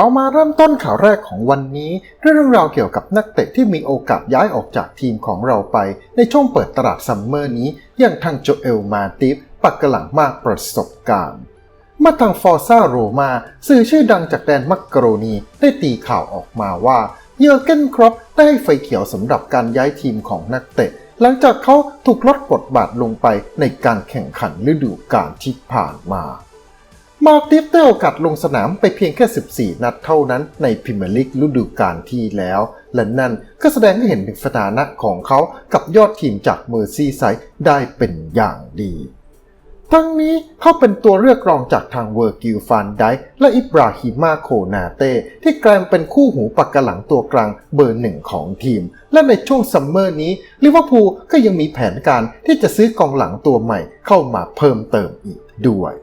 เรามาเริ่มต้นข่าวแรกของวันนี้ด้วยเรื่องราวเกี่ยวกับนักเตะที่มีโอกาสย้ายออกจากทีมของเราไป ในช่วงเปิดตลาดซัมเมอร์นี้อย่างทางโจเอลมาติฟปักกระหลังมากประสบการณ์มื่อทางฟอร์ซ่าโรมาสื่อชื่อดังจากแดนมักกโรนีได้ตีข่าวออกมาว่าเยอร์เกนครอปได้ให้ไฟเขียวสำหรับการย้ายทีมของนักเตะ หลังจากเขาถูกลดบทบาทลงไปในการแข่งขันฤดูกาลที่ผ่านมา มาร์ติฟได้โอกาสลงสนามไปเพียงแค่ 14 นัดเท่านั้นในพรีเมียร์ลีกฤดูกาลที่แล้ว และนั่นก็แสดงให้เห็นถึงสถานะของเขากับยอดทีมจากเมอร์ซีไซด์ได้เป็นอย่างดี ทั้งนี้เขาเป็นตัวเลือกรองจากทางเวอร์กิลฟานไดและอิบราฮิมาโคนาเต้ที่กลายเป็นคู่หูปากกระหลังตัวกลางเบอร์หนึ่งของทีม และในช่วงซัมเมอร์นี้ลิเวอร์พูลก็ยังมีแผนการที่จะซื้อกองหลังตัวใหม่เข้ามาเพิ่มเติมอีกด้วย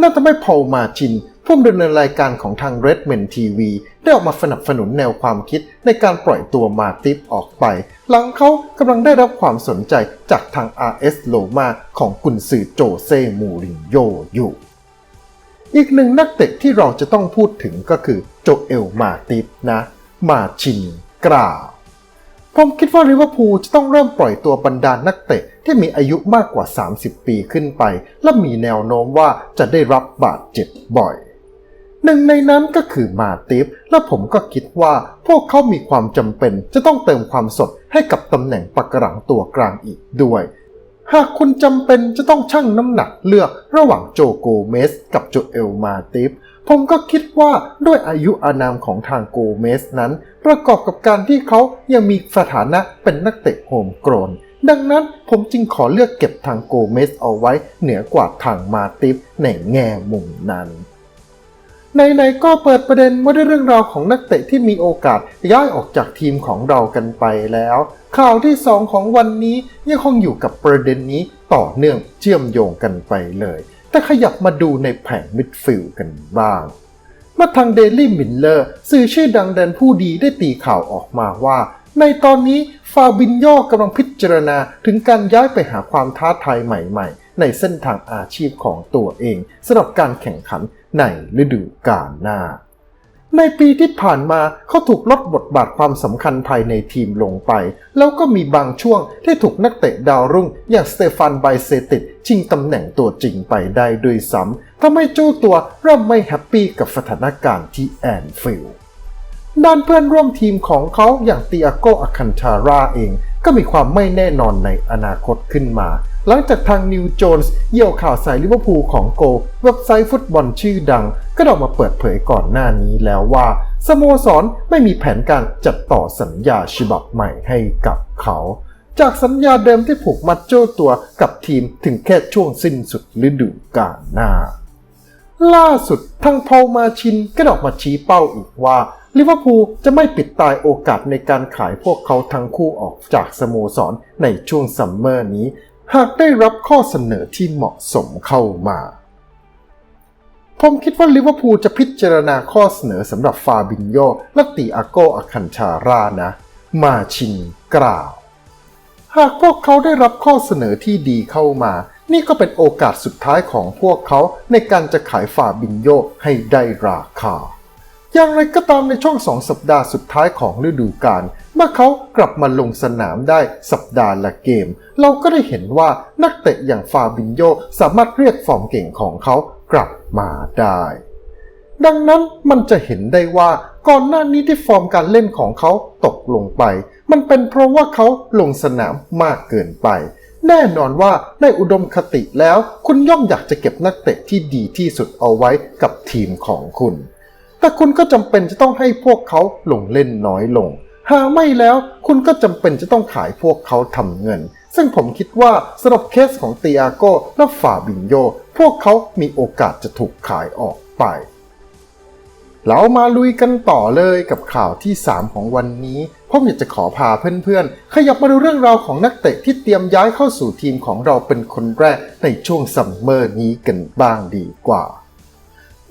น่าจะไม่พอลมาชินผู้ดำเนินรายการของทาง Redmen TV ได้ออกมาสนับสนุนแนวความคิดในการปล่อยตัวมาติฟออกไป หลังเขากำลังได้รับความสนใจจากทาง RS Roma ของกุนซือโจเซมูรินโญอยู่ อีกหนึ่งนักเตะที่เราจะต้องพูดถึงก็คือโจเอลมาติฟนะ มาชินกล่าว ผมคิดว่าลิเวอร์พูลจะต้องเริ่มปล่อยตัวบรรดานักเตะที่มีอายุมากกว่า 30 ปีขึ้นไป และมีแนวโน้มว่าจะได้รับบาดเจ็บบ่อย หนึ่งในนั้นก็คือมาติฟและผมก็คิดว่าพวกเขามีความจำเป็นจะต้องเติมความสดให้กับตำแหน่งปักกระหลังตัวกลางอีกด้วย หากคุณจำเป็นจะต้องชั่งน้ำหนักเลือกระหว่างโจโกเมส กับโจเอลมาติฟ ผมก็คิดว่าด้วยอายุอานามของทางโกเมสนั้น ประกอบกับการที่เขายังมีสถานะเป็นนักเตะโฮมโกรน ดังนั้นผมจึงขอเลือกเก็บทางโกเมสเอาไว้เหนือกว่าทางมาติฟในแง่มุมนั้นในๆก็เปิดประเด็นว่าด้วยเรื่องราวของนักเตะที่มีโอกาสย้ายออกจากทีมของเรากันไปแล้ว ข่าวที่ 2 ของวันนี้ยังคงอยู่กับประเด็นนี้ต่อเนื่องเชื่อมโยงกันไปเลย แต่ขยับมาดูในแผงมิดฟิลด์กันบ้างเมื่อทางเดลี่มิลเลอร์สื่อชื่อดังแดนผู้ดีได้ตีข่าวออกมาว่า ในตอนนี้ฟาบินโยกำลังพิจารณาถึงการย้ายไปหาความท้าทายใหม่ๆ ในเส้นทางอาชีพของตัวเองสำหรับการแข่งขันในฤดูกาลหน้า ในปีที่ผ่านมาเขาถูกลดบทบาทความสำคัญภายในทีมลงไป แล้วก็มีบางช่วงที่ถูกนักเตะดาวรุ่ง อย่างสเตฟานไบเซติดชิงตำแหน่งตัวจริงไปได้ด้วยซ้ำทำให้เจ้าตัวเริ่มไม่แฮปปี้กับสถานการณ์ที่แอนฟิลด์ด้านเพื่อนร่วมทีมของเขาอย่างติอาโกอาคันทาราเองก็มีความไม่แน่นอนในอนาคตขึ้นมา หลังจากทางนิวโจนส์เยี่ยวข่าวสายลิเวอร์พูลของโก เว็บไซต์ฟุตบอลชื่อดัง ก็ออกมาเปิดเผยก่อนหน้านี้แล้วว่า สโมสรไม่มีแผนการจัดต่อสัญญาฉบับใหม่ให้กับเขา จากสัญญาเดิมที่ผูกมัดเจ้าตัวกับทีมถึงแค่ช่วงสิ้นสุดฤดูกาลหน้า ล่าสุดทางพอลมาชินก็ออกมาชี้เป้าอีกว่าลิเวอร์พูลจะไม่ปิดตายโอกาสในการขายพวกเขาทั้งคู่ออกจากสโมสรในช่วงซัมเมอร์นี้ หากได้รับข้อเสนอที่เหมาะสมเข้ามา ผมคิดว่าลิเวอร์พูลจะพิจารณาข้อเสนอสำหรับฟาบินโยและติอาโกอาคันชารานะ มาชินกล่าว หากพวกเขาได้รับข้อเสนอที่ดีเข้ามา นี่ก็เป็นโอกาสสุดท้ายของพวกเขาในการจะขายฟาบินโยให้ได้ราคา อย่างไรก็ตามในช่วงสองสัปดาห์สุดท้ายของฤดูกาลเมื่อเขากลับมาลงสนามได้สัปดาห์ละเกม เราก็ได้เห็นว่านักเตะอย่างฟาบินโยสามารถเรียกฟอร์มเก่งของเขา กลับมาได้ ดังนั้นมันจะเห็นได้ว่าก่อนหน้านี้ที่ฟอร์มการเล่นของเขาตกลงไป มันเป็นเพราะว่าเขาลงสนามมากเกินไป แน่นอนว่าในอุดมคติแล้ว คุณย่อมอยากจะเก็บนักเตะที่ดีที่สุดเอาไว้กับทีมของคุณ แต่คุณก็จำเป็นจะต้องให้พวกเขาลงเล่นน้อยลง หากไม่แล้วคุณก็จำเป็นจะต้องขายพวกเขาทำเงิน ซึ่งผมคิดว่าสำหรับเคสของติอาโกและฟาบินโย พวกเขามีโอกาสจะถูกขายออกไป เรามาลุยกันต่อเลยกับข่าวที่ 3 ของวันนี้ผมอยากจะขอพาเพื่อนๆ ขยับมาดูเรื่องราวของนักเตะที่เตรียมย้ายเข้าสู่ทีมของเราเป็นคนแรกในช่วงซัมเมอร์นี้กันบ้างดีกว่า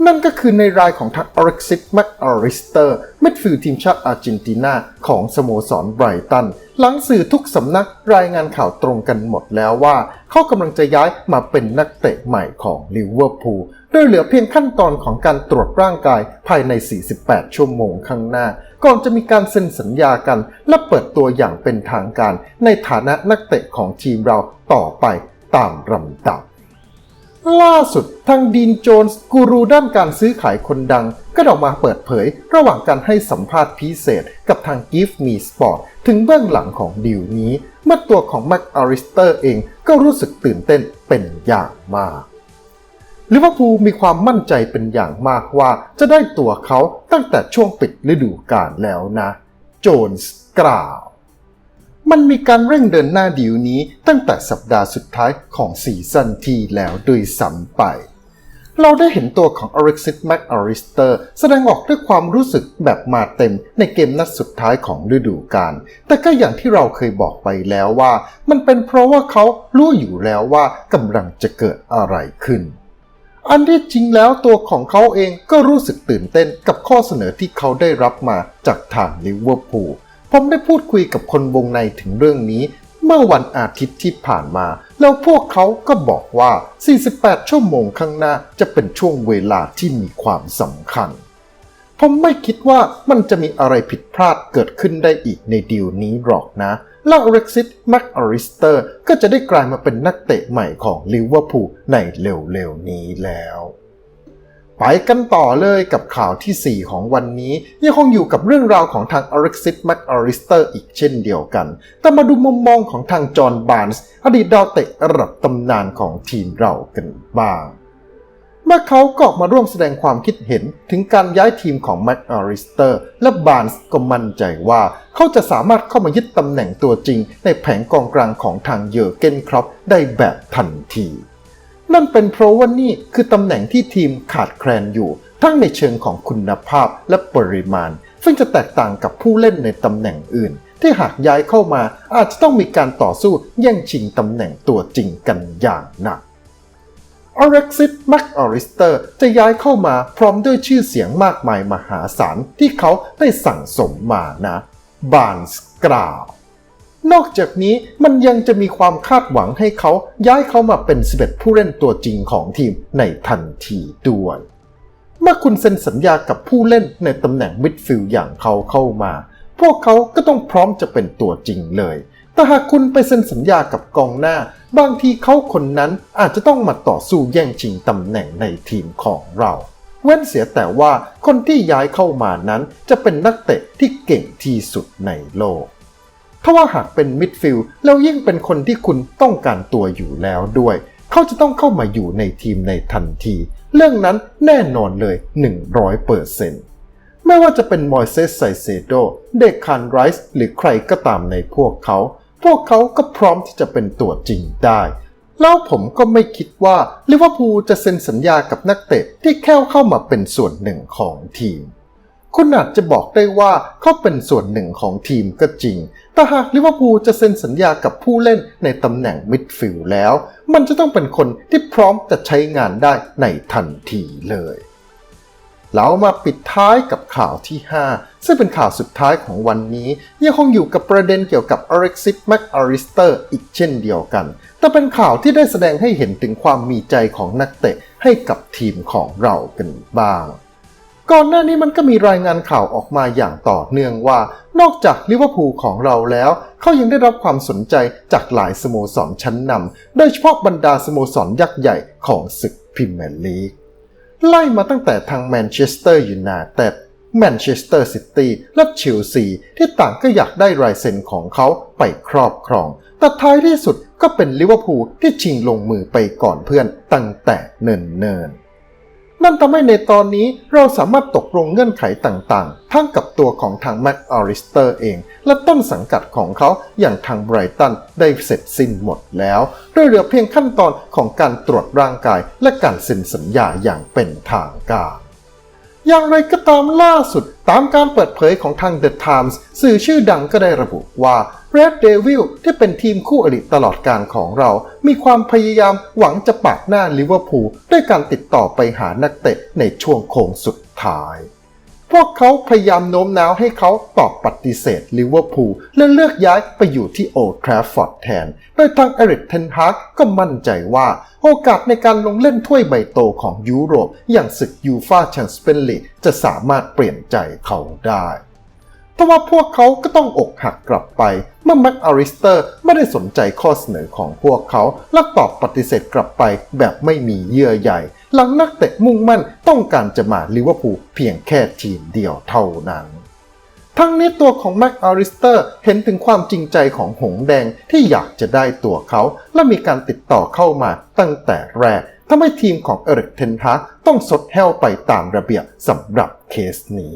นั่นก็คือในรายของทางอเร็กซิสแมคอาริสเตอร์มิดฟิลด์ทีมชาติอาร์เจนตินาของสโมสรไบรตัน หลังสื่อทุกสำนักรายงานข่าวตรงกันหมดแล้วว่า เขากำลังจะย้ายมาเป็นนักเตะใหม่ของลิเวอร์พูลโดยเหลือเพียงขั้นตอนของการตรวจร่างกายภายใน 48 ชั่วโมงข้างหน้า ก่อนจะมีการเซ็นสัญญากันและเปิดตัวอย่างเป็นทางการ ในฐานะนักเตะของทีมเราต่อไปตามลำดับ ล่าสุดทางดีนโจนส์กูรูด้านการซื้อขายคนดัง ก็ออกมาเปิดเผย ระหว่างการให้สัมภาษณ์พิเศษกับทาง Give Me Sport ถึงเบื้องหลังของดีลนี้ เมื่อตัวของแม็กอาริสเตอร์เองก็รู้สึกตื่นเต้นเป็นอย่างมากลิเวอร์พูลมีความมั่นใจเป็นอย่างมากว่าจะได้ตัวเขาตั้งแต่ช่วงปิดฤดูกาลแล้วนะ โจนส์กล่าว มันมีการเร่งเดินหน้าดีลนี้ตั้งแต่สัปดาห์สุดท้ายของซีซั่นที่แล้วโดยซ้ำไป เราได้เห็นตัวของ Alexis Mac Allister แสดงออกด้วยความรู้สึกแบบมาเต็มในเกมนัดสุดท้ายของฤดูกาล แต่ก็อย่างที่เราเคยบอกไปแล้วว่า มันเป็นเพราะว่าเขารู้อยู่แล้วว่ากำลังจะเกิดอะไรขึ้นอันที่จริงแล้วตัวของเขาเองก็รู้สึกตื่นเต้นกับข้อเสนอที่เขาได้รับมาจากทางลิเวอร์พูล ผมได้พูดคุยกับคนวงในถึงเรื่องนี้ เมื่อวันอาทิตย์ที่ผ่านมา แล้วพวกเขาก็บอกว่า 48 ชั่วโมงข้างหน้าจะเป็นช่วงเวลาที่มีความสำคัญ ผมไม่คิดว่ามันจะมีอะไรผิดพลาดเกิดขึ้นได้อีกในดีลนี้หรอกนะแล้วเร็กซิตแม็กอริสเตอร์ก็จะได้กลายมาเป็นนักเตะใหม่ของลิเวอร์พูลในเร็วๆนี้แล้ว ไปกันต่อเลยกับข่าวทีสี่ 4 ของวันนี้ ยังคงอยู่กับเรื่องราวของทาง Alexis Mac Allister อีกเช่นเดียวกัน แต่มาดูมุมมองของทางจอห์นบาร์นส์อดีตดาวเตะระดับตำนานของทีมเรากันบ้างเมื่อเขาก็อกมาร่วมแสดงความคิดเห็นถึงการย้ายทีมของแม็กอาริสเตอร์ และบาร์นส์ก็มั่นใจว่าเขาจะสามารถเข้ามายึดตำแหน่งตัวจริง ในแผงกองกลางของทางเยอร์เกนครอปได้แบบทันที นั่นเป็นเพราะว่านี่คือตำแหน่งที่ทีมขาดแคลนอยู่ ทั้งในเชิงของคุณภาพและปริมาณ ซึ่งจะแตกต่างกับผู้เล่นในตำแหน่งอื่น ที่หากย้ายเข้ามาอาจจะต้องมีการต่อสู้แย่งชิงตำแหน่งตัวจริงกันอย่างหนักอเร็กซิสแม็กอริสเตอร์จะย้ายเข้ามาพร้อมด้วยชื่อเสียงมากมายมหาศาลที่เขาได้สั่งสมมานะบานส์กล่าว นอกจากนี้มันยังจะมีความคาดหวังให้เขาย้ายเขามาเป็น 11 ผู้เล่นตัวจริงของทีมในทันทีด้วย เมื่อคุณเซ็นสัญญากับผู้เล่นในตำแหน่งมิดฟิลด์อย่างเขาเข้ามา พวกเขาก็ต้องพร้อมจะเป็นตัวจริงเลย แต่หากคุณไปเซ็นสัญญากับกองหน้า บางทีเขาคนนั้นอาจจะต้องมาต่อสู้แย่งชิงตำแหน่งในทีมของเราเว้นเสียแต่ว่าคนที่ย้ายเข้ามานั้นจะเป็นนักเตะที่เก่งที่สุดในโลก ถ้าว่าหากเป็นมิดฟิลด์แล้วยิ่งเป็นคนที่คุณต้องการตัวอยู่แล้วด้วย เขาจะต้องเข้ามาอยู่ในทีมในทันที เรื่องนั้นแน่นอนเลย 100เปอร์เซนต์ไม่ว่าจะเป็นมอยเซสไซเซโด เด็กคานไรส์หรือใครก็ตามในพวกเขา พวกเขาก็พร้อมที่จะเป็นตัวจริงได้ แล้วผมก็ไม่คิดว่าลิเวอร์พูลจะเซ็นสัญญากับนักเตะที่แค่เข้ามาเป็นส่วนหนึ่งของทีม คุณอาจจะบอกได้ว่าเขาเป็นส่วนหนึ่งของทีมก็จริง แต่หากลิเวอร์พูลจะเซ็นสัญญากับผู้เล่นในตำแหน่งมิดฟิลด์แล้ว มันจะต้องเป็นคนที่พร้อมจะใช้งานได้ในทันทีเลยเรามาปิดท้ายกับข่าวที่ 5 ซึ่งเป็นข่าวสุดท้ายของวันนี้ ยังคงอยู่กับประเด็นเกี่ยวกับ Alexis Mac Allister อีกเช่นเดียวกัน แต่เป็นข่าวที่ได้แสดงให้เห็นถึงความมีใจของนักเตะให้กับทีมของเรากันบ้าง ก่อนหน้านี้มันก็มีรายงานข่าวออกมาอย่างต่อเนื่องว่า นอกจากลิเวอร์พูลของเราแล้ว เขายังได้รับความสนใจจากหลายสโมสรชั้นนำโดยเฉพาะบรรดาสโมสรยักษ์ใหญ่ของศึกพรีเมียร์ลีกไล่มาตั้งแต่ทางแมนเชสเตอร์ยูไนเต็ดแมนเชสเตอร์ซิตี้และเชลซีที่ต่างก็อยากได้ลายเซ็นของเขาไปครอบครอง แต่ท้ายที่สุดก็เป็นลิเวอร์พูลที่ชิงลงมือไปก่อนเพื่อนตั้งแต่เนิ่นๆ นั่นทำให้ในตอนนี้เราสามารถตกลงเงื่อนไขต่างๆ ทั้งกับตัวของทางแม็กอาริสเตอร์เอง และต้นสังกัดของเขาอย่างทางไบรตันได้เสร็จสิ้นหมดแล้วโดยเหลือเพียงขั้นตอนของการตรวจร่างกายและการเซ็นสัญญาอย่างเป็นทางการอย่างไรก็ตามล่าสุดตามการเปิดเผยของทาง The Times สื่อชื่อดังก็ได้ระบุว่า Red Devil ที่เป็นทีมคู่อริตลอดการของเรา มีความพยายามหวังจะปักหน้าลิเวอร์พูลด้วยการติดต่อไปหานักเตะในช่วงโค้งสุดท้าย พวกเขาพยายามโน้มน้าวให้เขาตอบปฏิเสธลิเวอร์พูลและเลือกย้ายไปอยู่ที่โอลทราฟฟอร์ดแทน โดยทางเอริกเทนฮากก็มั่นใจว่า โอกาสในการลงเล่นถ้วยใบโตของยุโรป อย่างศึกยูฟาแชมเปี้ยนลีกจะสามารถเปลี่ยนใจเขาได้ ทว่าพวกเขาก็ต้องอกหักกลับไป เมื่อแม็กอาริสเตอร์ไม่ได้สนใจข้อเสนอของพวกเขา และตอบปฏิเสธกลับไปแบบไม่มีเยื่อใยหลังนักเตะมุ่งมั่นต้องการจะมาลิเวอร์พูลเพียงแค่ทีมเดียวเท่านั้นทั้งนี้ตัวของแม็กอาริสเตอร์เห็นถึงความจริงใจของหงแดงที่อยากจะได้ตัวเขา และมีการติดต่อเข้ามาตั้งแต่แรกทำให้ทีมของเอริกเทนฮากต้องสดแห้วไปตามระเบียบสำหรับเคสนี้